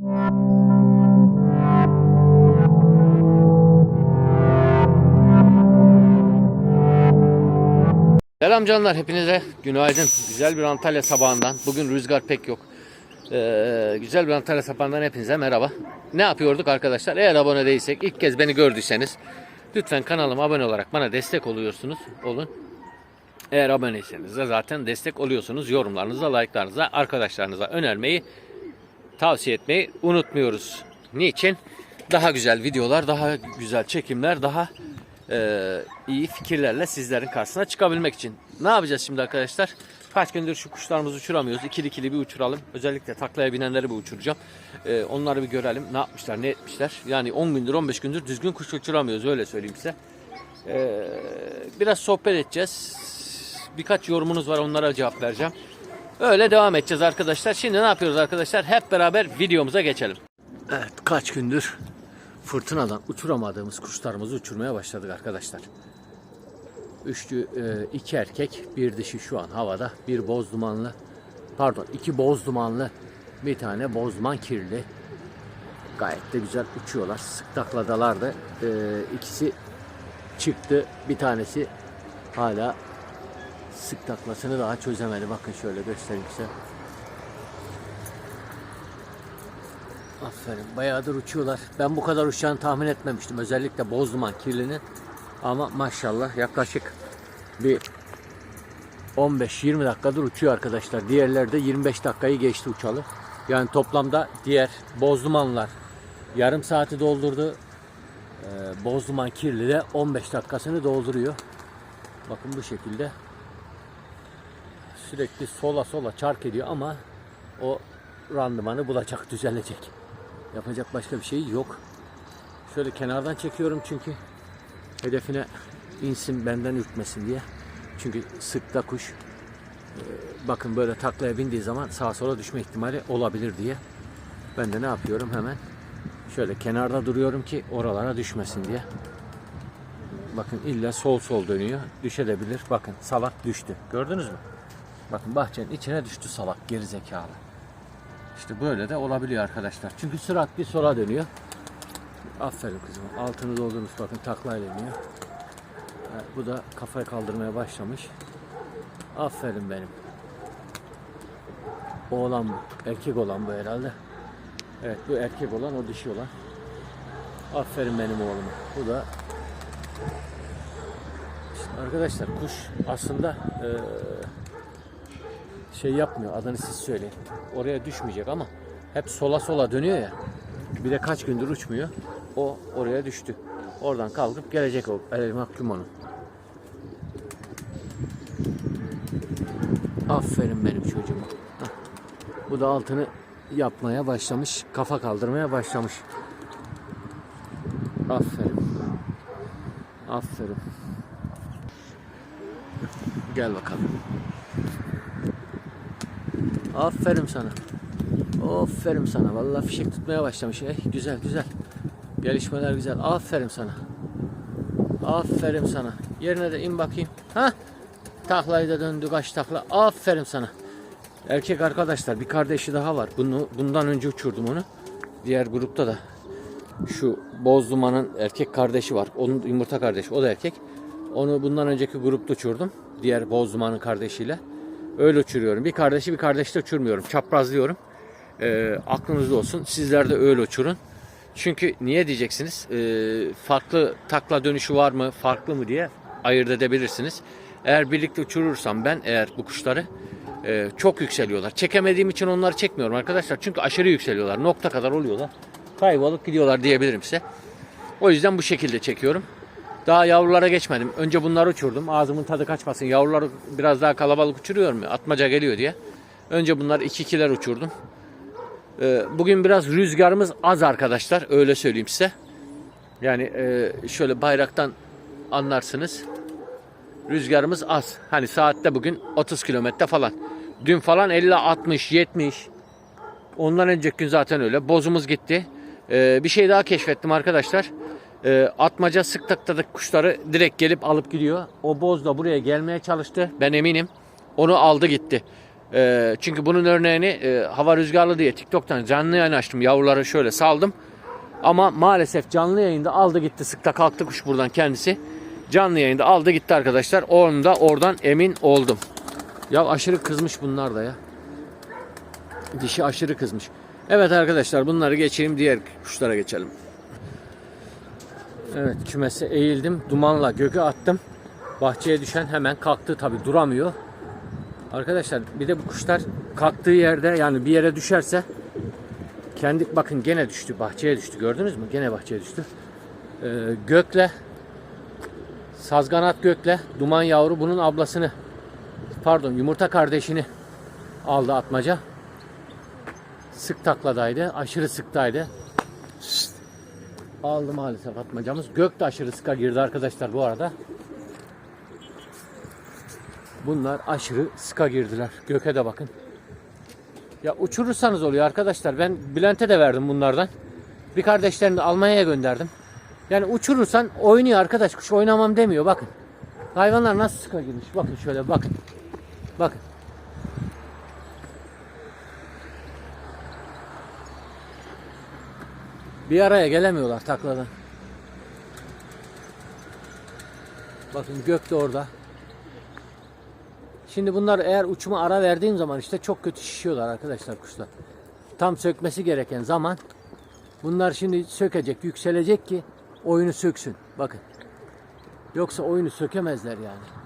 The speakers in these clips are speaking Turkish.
Selam canlar hepinize günaydın. Güzel bir Antalya sabahından. Bugün rüzgar pek yok. Ee, güzel bir Antalya sabahından hepinize merhaba. Ne yapıyorduk arkadaşlar? Eğer abone değilsek ilk kez beni gördüyseniz lütfen kanalıma abone olarak bana destek oluyorsunuz. Olun. Eğer aboneyseniz de zaten destek oluyorsunuz. Yorumlarınıza, like'larınıza, arkadaşlarınıza önermeyi, tavsiye etmeyi unutmuyoruz. Niçin? Daha güzel videolar, daha güzel çekimler, daha e, iyi fikirlerle sizlerin karşısına çıkabilmek için. Ne yapacağız şimdi arkadaşlar? Kaç gündür şu kuşlarımızı uçuramıyoruz. İkili ikili bir uçuralım. Özellikle taklaya binenleri bir uçuracağım. E, onları bir görelim. Ne yapmışlar, ne etmişler. Yani 10 gündür, 15 gündür düzgün kuş uçuramıyoruz. Öyle söyleyeyim size. E, biraz sohbet edeceğiz. Birkaç yorumunuz var onlara cevap vereceğim. Öyle devam edeceğiz arkadaşlar. Şimdi ne yapıyoruz arkadaşlar? Hep beraber videomuza geçelim. Evet kaç gündür fırtınadan uçuramadığımız kuşlarımızı uçurmaya başladık arkadaşlar. Üçlü e, iki erkek, bir dişi şu an havada. Bir boz dumanlı, pardon iki boz dumanlı, bir tane boz duman kirli. Gayet de güzel uçuyorlar. Sık takladalardı. E, ikisi çıktı. Bir tanesi hala sık taklasını daha çözemedi. Bakın şöyle göstereyim size. Aferin. Bayağıdır uçuyorlar. Ben bu kadar uçacağını tahmin etmemiştim. Özellikle Bozduman kirlinin. Ama maşallah yaklaşık bir 15-20 dakikadır uçuyor arkadaşlar. Diğerleri de 25 dakikayı geçti uçalı. Yani toplamda diğer Bozdumanlar yarım saati doldurdu. Ee, Bozduman kirli de 15 dakikasını dolduruyor. Bakın bu şekilde sürekli sola sola çark ediyor ama o randımanı bulacak, düzelecek. Yapacak başka bir şey yok. Şöyle kenardan çekiyorum çünkü hedefine insin benden ürkmesin diye. Çünkü sıkta kuş e, bakın böyle taklaya bindiği zaman sağa sola düşme ihtimali olabilir diye. Ben de ne yapıyorum hemen şöyle kenarda duruyorum ki oralara düşmesin diye. Bakın illa sol sol dönüyor. Düşebilir. Bakın salak düştü. Gördünüz mü? Bakın bahçenin içine düştü salak gerizekalı. İşte böyle de olabiliyor arkadaşlar. Çünkü süratli sola dönüyor. Aferin kızım. Altını doldurmuş bakın taklayla. Evet, bu da kafayı kaldırmaya başlamış. Aferin benim. Oğlan bu. Erkek olan bu herhalde. Evet bu erkek olan o dişi olan. Aferin benim oğluma. Bu da İşte arkadaşlar kuş aslında eee şey yapmıyor. Adını siz söyleyin. Oraya düşmeyecek ama hep sola sola dönüyor ya. Bir de kaç gündür uçmuyor. O oraya düştü. Oradan kalkıp gelecek o el mahkum. Aferin benim çocuğuma. Bu da altını yapmaya başlamış. Kafa kaldırmaya başlamış. Aferin. Aferin. Gel bakalım. Aferin sana. Aferin sana. Vallahi fişek tutmaya başlamış. Eh, güzel güzel. Gelişmeler güzel. Aferin sana. Aferin sana. Yerine de in bakayım. Ha? Taklayı da döndü kaç takla. Aferin sana. Erkek arkadaşlar bir kardeşi daha var. Bunu bundan önce uçurdum onu. Diğer grupta da şu boz dumanın erkek kardeşi var. Onun yumurta kardeşi. O da erkek. Onu bundan önceki grupta uçurdum. Diğer boz dumanın kardeşiyle. Öyle uçuruyorum. Bir kardeşi bir kardeşi de uçurmuyorum. Çaprazlıyorum. Ee, aklınızda olsun. Sizler de öyle uçurun. Çünkü niye diyeceksiniz? Ee, farklı takla dönüşü var mı? Farklı mı diye ayırt edebilirsiniz. Eğer birlikte uçurursam ben eğer bu kuşları e, çok yükseliyorlar. Çekemediğim için onları çekmiyorum arkadaşlar. Çünkü aşırı yükseliyorlar. Nokta kadar oluyorlar. Kaybolup gidiyorlar diyebilirim size. O yüzden bu şekilde çekiyorum. Daha yavrulara geçmedim. Önce bunları uçurdum. Ağzımın tadı kaçmasın. Yavruları biraz daha kalabalık uçuruyorum ya. Atmaca geliyor diye. Önce bunlar 2-2'ler uçurdum. Ee, bugün biraz rüzgarımız az arkadaşlar. Öyle söyleyeyim size. Yani e, şöyle bayraktan anlarsınız. Rüzgarımız az. Hani saatte bugün 30 kilometre falan. Dün falan 50, 60, 70. Ondan önceki gün zaten öyle. Bozumuz gitti. Ee, bir şey daha keşfettim arkadaşlar. Ee, atmaca sık takladık kuşları direkt gelip alıp gidiyor. O boz da buraya gelmeye çalıştı. Ben eminim. Onu aldı gitti. Ee, çünkü bunun örneğini e, hava rüzgarlı diye TikTok'tan canlı yayın açtım. Yavruları şöyle saldım. Ama maalesef canlı yayında aldı gitti. Sıkta kalktı kuş buradan kendisi. Canlı yayında aldı gitti arkadaşlar. Onu da oradan emin oldum. Ya aşırı kızmış bunlar da ya. Dişi aşırı kızmış. Evet arkadaşlar bunları geçeyim. Diğer kuşlara geçelim. Evet kümese eğildim. Dumanla göke attım. Bahçeye düşen hemen kalktı tabi duramıyor. Arkadaşlar bir de bu kuşlar kalktığı yerde yani bir yere düşerse kendi bakın gene düştü bahçeye düştü gördünüz mü? Gene bahçeye düştü. Ee, gökle Sazganat Gökle Duman yavru bunun ablasını pardon yumurta kardeşini aldı atmaca. Sık takladaydı. Aşırı sıktaydı. Aldı maalesef atmacamız. Gök de aşırı sıka girdi arkadaşlar bu arada. Bunlar aşırı sıka girdiler. Göke de bakın. Ya uçurursanız oluyor arkadaşlar. Ben Bülent'e de verdim bunlardan. Bir kardeşlerini de Almanya'ya gönderdim. Yani uçurursan oynuyor arkadaş. Kuş oynamam demiyor bakın. Hayvanlar nasıl sıka girmiş. Bakın şöyle bakın. Bakın. Bir araya gelemiyorlar takladan. Bakın gök de orada. Şimdi bunlar eğer uçuma ara verdiğim zaman işte çok kötü şişiyorlar arkadaşlar kuşlar. Tam sökmesi gereken zaman bunlar şimdi sökecek, yükselecek ki oyunu söksün. Bakın. Yoksa oyunu sökemezler yani.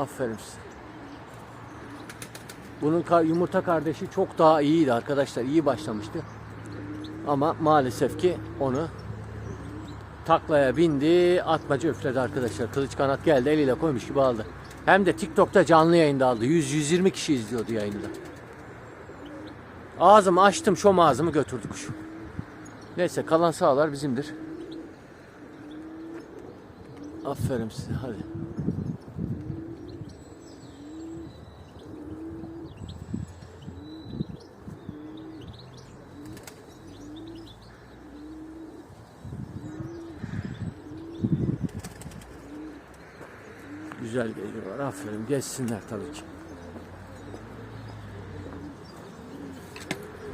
Aferin size. Bunun yumurta kardeşi çok daha iyiydi arkadaşlar. iyi başlamıştı. Ama maalesef ki onu taklaya bindi. Atmaca üfledi arkadaşlar. Kılıç kanat geldi eliyle koymuş gibi aldı. Hem de TikTok'ta canlı yayında aldı. 100-120 kişi izliyordu yayında. Ağzımı açtım şom ağzımı götürdü kuş. Neyse kalan sağlar bizimdir. Aferin size hadi. Güzel geliyorlar. Aferin. Geçsinler tabii ki.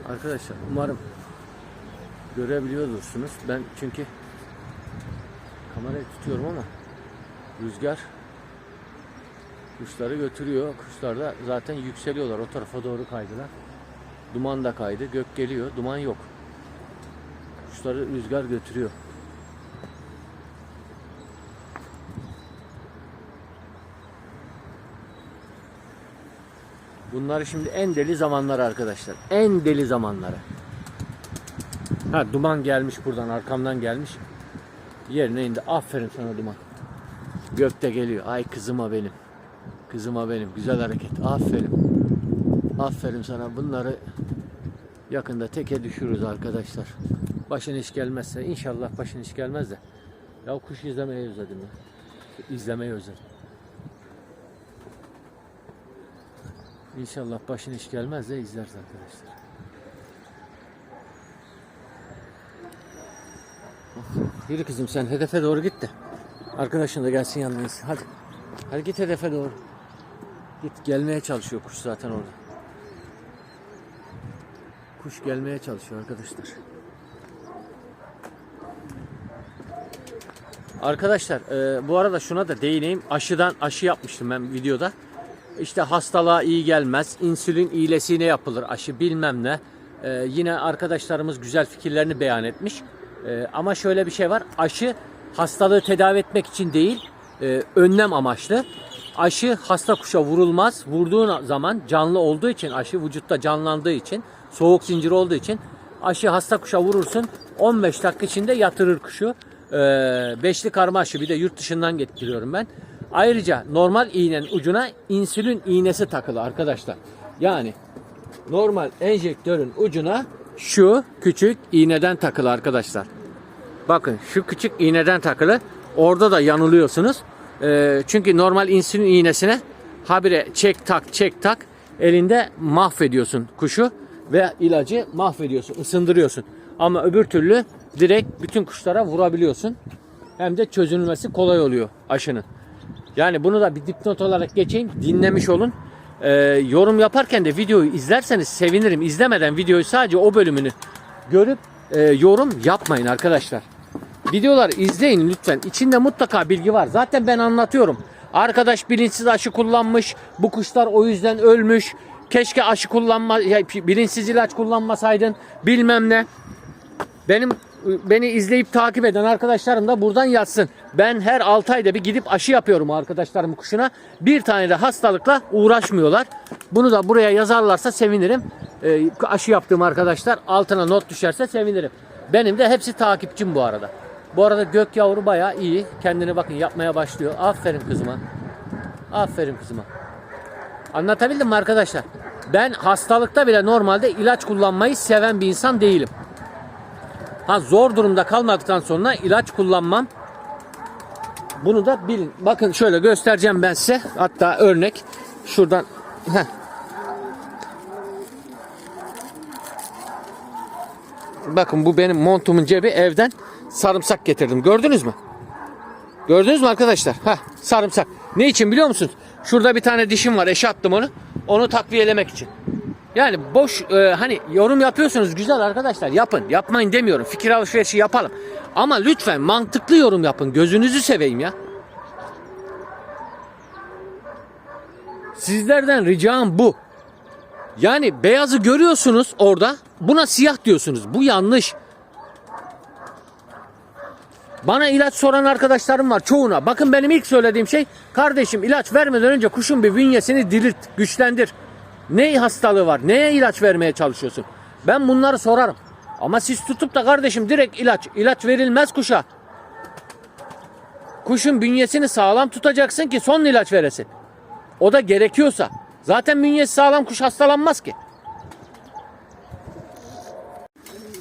Arkadaşlar umarım görebiliyordursunuz. Ben çünkü kamerayı tutuyorum ama rüzgar kuşları götürüyor. Kuşlar da zaten yükseliyorlar. O tarafa doğru kaydılar. Duman da kaydı. Gök geliyor. Duman yok. Kuşları rüzgar götürüyor. Bunları şimdi en deli zamanları arkadaşlar. En deli zamanları. Ha duman gelmiş buradan arkamdan gelmiş. Yerine indi. Aferin sana duman. Gökte geliyor. Ay kızıma benim. Kızıma benim. Güzel hareket. Aferin. Aferin sana. Bunları yakında teke düşürürüz arkadaşlar. Başın iş gelmezse. inşallah başın iş gelmez de. Ya kuş izlemeyi özledim ya. İzlemeyi özledim. İnşallah başın iş gelmez de izleriz arkadaşlar. Yürü kızım sen hedefe doğru git de. Arkadaşın da gelsin yanınız. Hadi. Hadi git hedefe doğru. Git gelmeye çalışıyor kuş zaten orada. Kuş gelmeye çalışıyor arkadaşlar. Arkadaşlar e, bu arada şuna da değineyim. Aşıdan aşı yapmıştım ben videoda. İşte hastalığa iyi gelmez. İnsülin iyilesiğine yapılır aşı bilmem ne. Ee, yine arkadaşlarımız güzel fikirlerini beyan etmiş. Ee, ama şöyle bir şey var. Aşı hastalığı tedavi etmek için değil, e, önlem amaçlı. Aşı hasta kuşa vurulmaz. Vurduğun zaman canlı olduğu için aşı vücutta canlandığı için, soğuk zincir olduğu için aşı hasta kuşa vurursun. 15 dakika içinde yatırır kuşu. Ee, beşli karma aşı bir de yurt dışından getiriyorum ben. Ayrıca normal iğnenin ucuna insülin iğnesi takılı arkadaşlar. Yani normal enjektörün ucuna şu küçük iğneden takılı arkadaşlar. Bakın şu küçük iğneden takılı. Orada da yanılıyorsunuz. Ee, çünkü normal insülin iğnesine habire çek tak çek tak elinde mahvediyorsun kuşu ve ilacı mahvediyorsun, ısındırıyorsun. Ama öbür türlü direkt bütün kuşlara vurabiliyorsun. Hem de çözülmesi kolay oluyor aşının. Yani bunu da bir dipnot olarak geçeyim. Dinlemiş olun. Ee, yorum yaparken de videoyu izlerseniz sevinirim. İzlemeden videoyu sadece o bölümünü görüp e, yorum yapmayın arkadaşlar. Videolar izleyin lütfen. İçinde mutlaka bilgi var. Zaten ben anlatıyorum. Arkadaş bilinçsiz aşı kullanmış. Bu kuşlar o yüzden ölmüş. Keşke aşı kullanma, ya, bilinçsiz ilaç kullanmasaydın. Bilmem ne. Benim beni izleyip takip eden arkadaşlarım da buradan yazsın. Ben her 6 ayda bir gidip aşı yapıyorum arkadaşlarım kuşuna. Bir tane de hastalıkla uğraşmıyorlar. Bunu da buraya yazarlarsa sevinirim. Ee, aşı yaptığım arkadaşlar altına not düşerse sevinirim. Benim de hepsi takipçim bu arada. Bu arada gök yavru bayağı iyi. Kendini bakın yapmaya başlıyor. Aferin kızıma. Aferin kızıma. Anlatabildim mi arkadaşlar? Ben hastalıkta bile normalde ilaç kullanmayı seven bir insan değilim. Ha zor durumda kalmadıktan sonra ilaç kullanmam. Bunu da bilin. Bakın şöyle göstereceğim ben size. Hatta örnek şuradan heh. Bakın bu benim montumun cebi evden sarımsak getirdim. Gördünüz mü? Gördünüz mü arkadaşlar? Ha sarımsak. Ne için biliyor musunuz? Şurada bir tane dişim var. Eşe attım onu. Onu takviyelemek için. Yani boş e, hani yorum yapıyorsunuz güzel arkadaşlar yapın. Yapmayın demiyorum. Fikir alışverişi yapalım. Ama lütfen mantıklı yorum yapın. Gözünüzü seveyim ya. Sizlerden ricam bu. Yani beyazı görüyorsunuz orada. Buna siyah diyorsunuz. Bu yanlış. Bana ilaç soran arkadaşlarım var çoğuna. Bakın benim ilk söylediğim şey kardeşim ilaç vermeden önce kuşun bir bünyesini dirilt, güçlendir. Ne hastalığı var? Neye ilaç vermeye çalışıyorsun? Ben bunları sorarım. Ama siz tutup da kardeşim direkt ilaç, ilaç verilmez kuşa. Kuşun bünyesini sağlam tutacaksın ki son ilaç veresin. O da gerekiyorsa. Zaten bünyesi sağlam kuş hastalanmaz ki.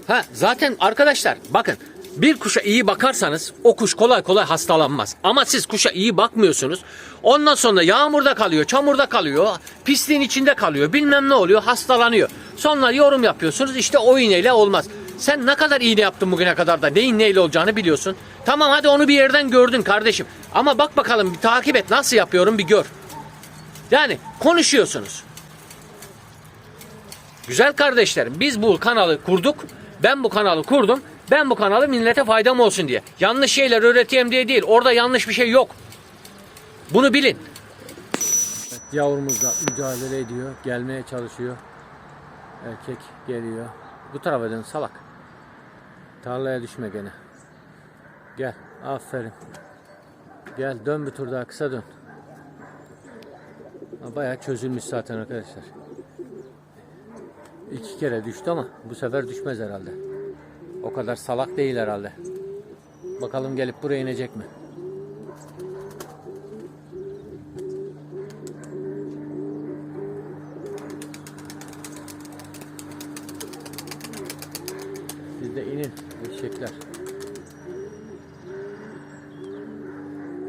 Ha zaten arkadaşlar bakın bir kuşa iyi bakarsanız o kuş kolay kolay hastalanmaz. Ama siz kuşa iyi bakmıyorsunuz. Ondan sonra yağmurda kalıyor, çamurda kalıyor, pisliğin içinde kalıyor, bilmem ne oluyor, hastalanıyor. Sonra yorum yapıyorsunuz işte o iğneyle olmaz. Sen ne kadar iğne yaptın bugüne kadar da neyin neyle olacağını biliyorsun. Tamam hadi onu bir yerden gördün kardeşim. Ama bak bakalım bir takip et nasıl yapıyorum bir gör. Yani konuşuyorsunuz. Güzel kardeşlerim biz bu kanalı kurduk. Ben bu kanalı kurdum. Ben bu kanalı millete faydam olsun diye. Yanlış şeyler öğreteyim diye değil. Orada yanlış bir şey yok. Bunu bilin. Evet, yavrumuz mücadele ediyor. Gelmeye çalışıyor. Erkek geliyor. Bu tarafa dön salak. Tarlaya düşme gene. Gel. Aferin. Gel dön bir tur daha kısa dön. Bayağı çözülmüş zaten arkadaşlar. İki kere düştü ama bu sefer düşmez herhalde. O kadar salak değil herhalde. Bakalım gelip buraya inecek mi? Siz de inin eşekler.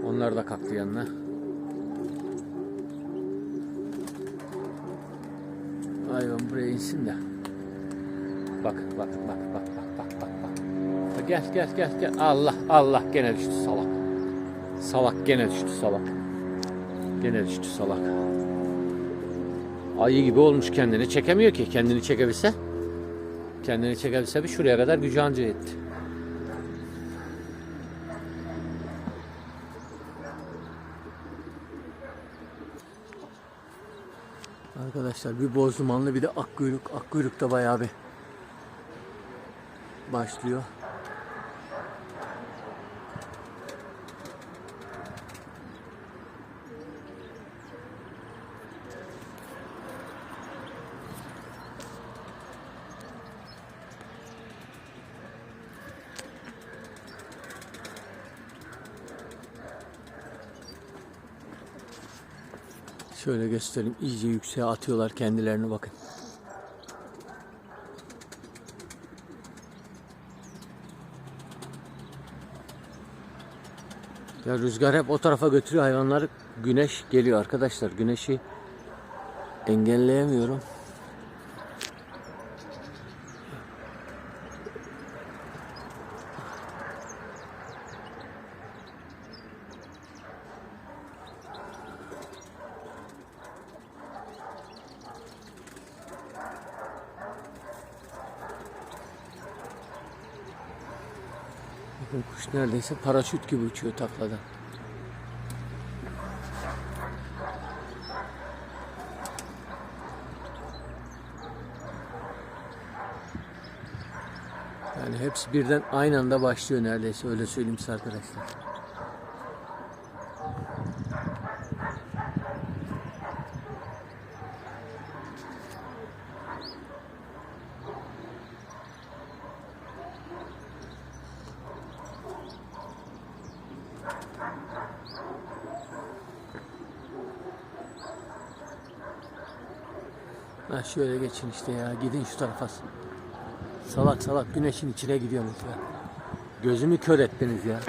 Onlar da kalktı yanına. Hayvan buraya insin de. Bak bak bak bak. Gel gel gel gel. Allah Allah gene düştü salak. Salak gene düştü salak. Gene düştü salak. Ayı gibi olmuş kendini çekemiyor ki. Kendini çekebilse. Kendini çekebilse bir şuraya kadar gücü anca etti. Arkadaşlar bir boz dumanlı bir de akkuyruk. Akkuyruk da bayağı bir başlıyor. Şöyle göstereyim. İyice yükseğe atıyorlar kendilerini bakın. Ya rüzgar hep o tarafa götürüyor hayvanları. Güneş geliyor arkadaşlar. Güneşi engelleyemiyorum. Bakın kuş neredeyse paraşüt gibi uçuyor takladan. Yani hepsi birden aynı anda başlıyor neredeyse öyle söyleyeyim size arkadaşlar. Ha şöyle geçin işte ya gidin şu tarafa. Salak salak güneşin içine gidiyorsunuz ya. Gözümü kör ettiniz ya.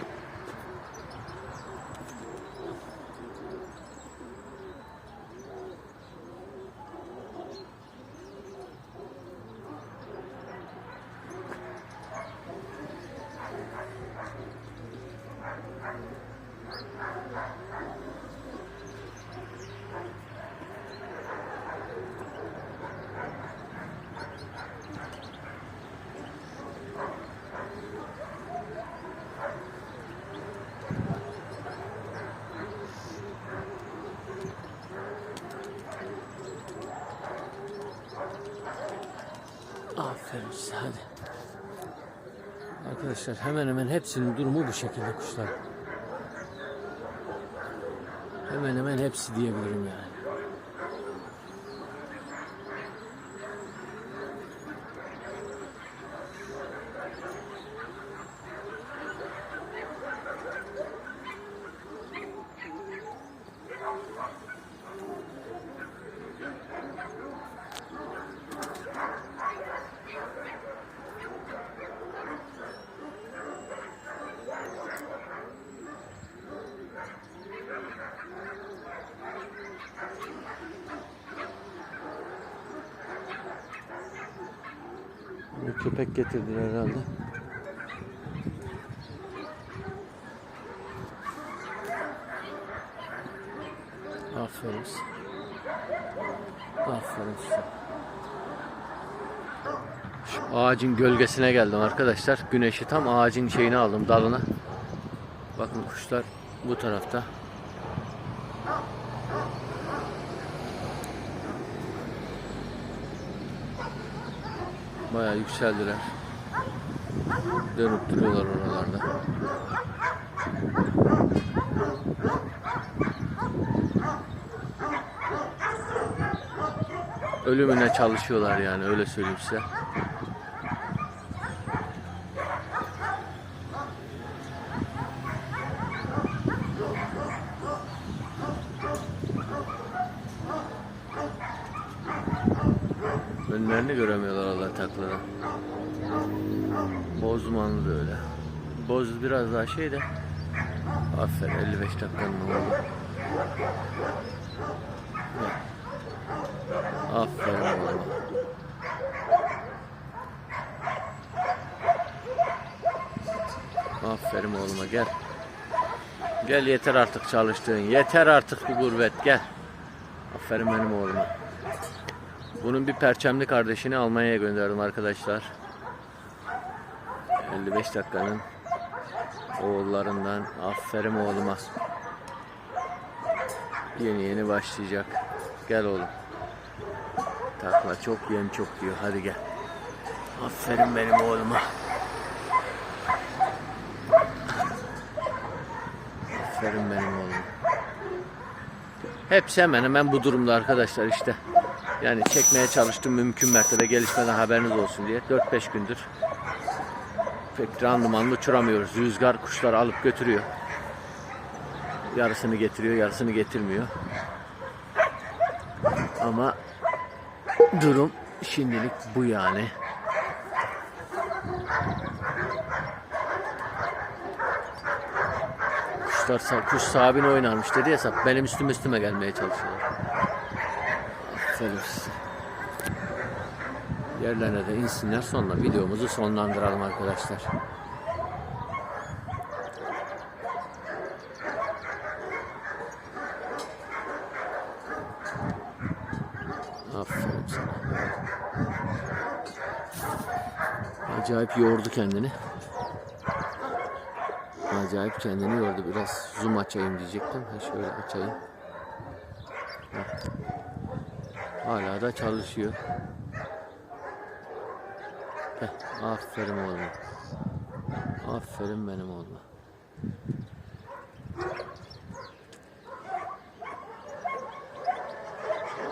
Aferin hadi. Arkadaşlar hemen hemen hepsinin durumu bu şekilde kuşlar. Hemen hemen hepsi diyebilirim yani. Bir köpek getirdiler herhalde. Aferin size. Aferin size. Şu ağacın gölgesine geldim arkadaşlar. Güneşi tam ağacın şeyini aldım dalına. Bakın kuşlar bu tarafta. Bayağı yükseldiler. Dönüp duruyorlar oralarda. Ölümüne çalışıyorlar yani öyle söyleyeyim size. Önlerini göremiyorlar Allah takladan. Bozmanlı da öyle. Boz biraz daha şey de. Aferin 55 dakikanın oldu. Aferin oğlum. Aferin oğluma gel. Gel yeter artık çalıştığın. Yeter artık bu gurbet gel. Aferin benim oğluma. Bunun bir perçemli kardeşini Almanya'ya gönderdim arkadaşlar. 55 dakikanın oğullarından aferin oğluma. Yeni yeni başlayacak. Gel oğlum. Takla çok yem çok diyor. Hadi gel. Aferin benim oğluma. Aferin benim oğluma. Hepsi hemen hemen bu durumda arkadaşlar işte. Yani çekmeye çalıştım mümkün mertebe gelişmeden haberiniz olsun diye. 4-5 gündür pek randımanlı uçuramıyoruz. Rüzgar kuşları alıp götürüyor. Yarısını getiriyor, yarısını getirmiyor. Ama durum şimdilik bu yani. Kuşlar kuş sahibine oynarmış dedi ya sap. Benim üstüme üstüme gelmeye çalışıyorlar. Size. Yerlerine de insinler sonra videomuzu sonlandıralım arkadaşlar. Aferin. Acayip yordu kendini. Acayip kendini yordu. Biraz zoom açayım diyecektim. Ha, şöyle açayım. Heh. Hala da çalışıyor. Heh, aferin oğlum. Aferin benim oğluma.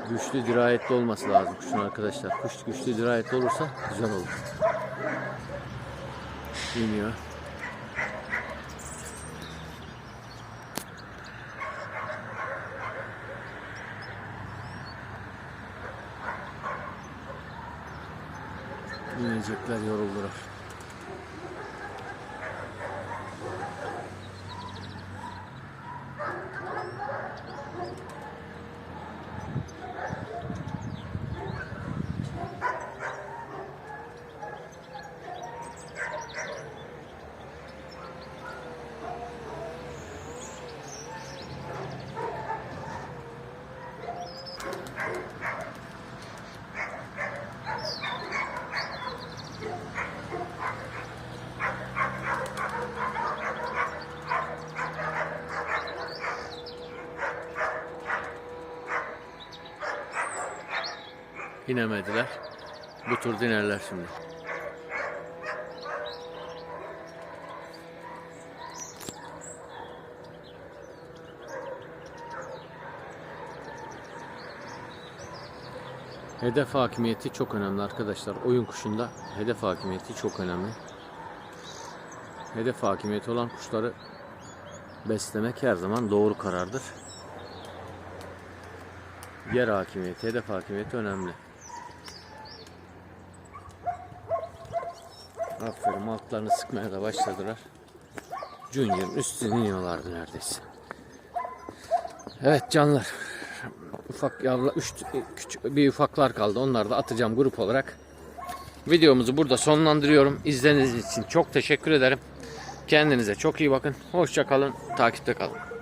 Güçlü dirayetli olması lazım kuşun arkadaşlar. Kuş güçlü dirayetli olursa güzel olur. İniyor. İnemediler. Bu tur dinerler şimdi. Hedef hakimiyeti çok önemli arkadaşlar. Oyun kuşunda hedef hakimiyeti çok önemli. Hedef hakimiyeti olan kuşları beslemek her zaman doğru karardır. Yer hakimiyeti, hedef hakimiyeti önemli. Aferin altlarını sıkmaya da başladılar. Junior'ın üstüne iniyorlardı neredeyse. Evet canlar. Ufak yavru üç, küçük, bir ufaklar kaldı. Onları da atacağım grup olarak. Videomuzu burada sonlandırıyorum. İzlediğiniz için çok teşekkür ederim. Kendinize çok iyi bakın. Hoşça kalın. Takipte kalın.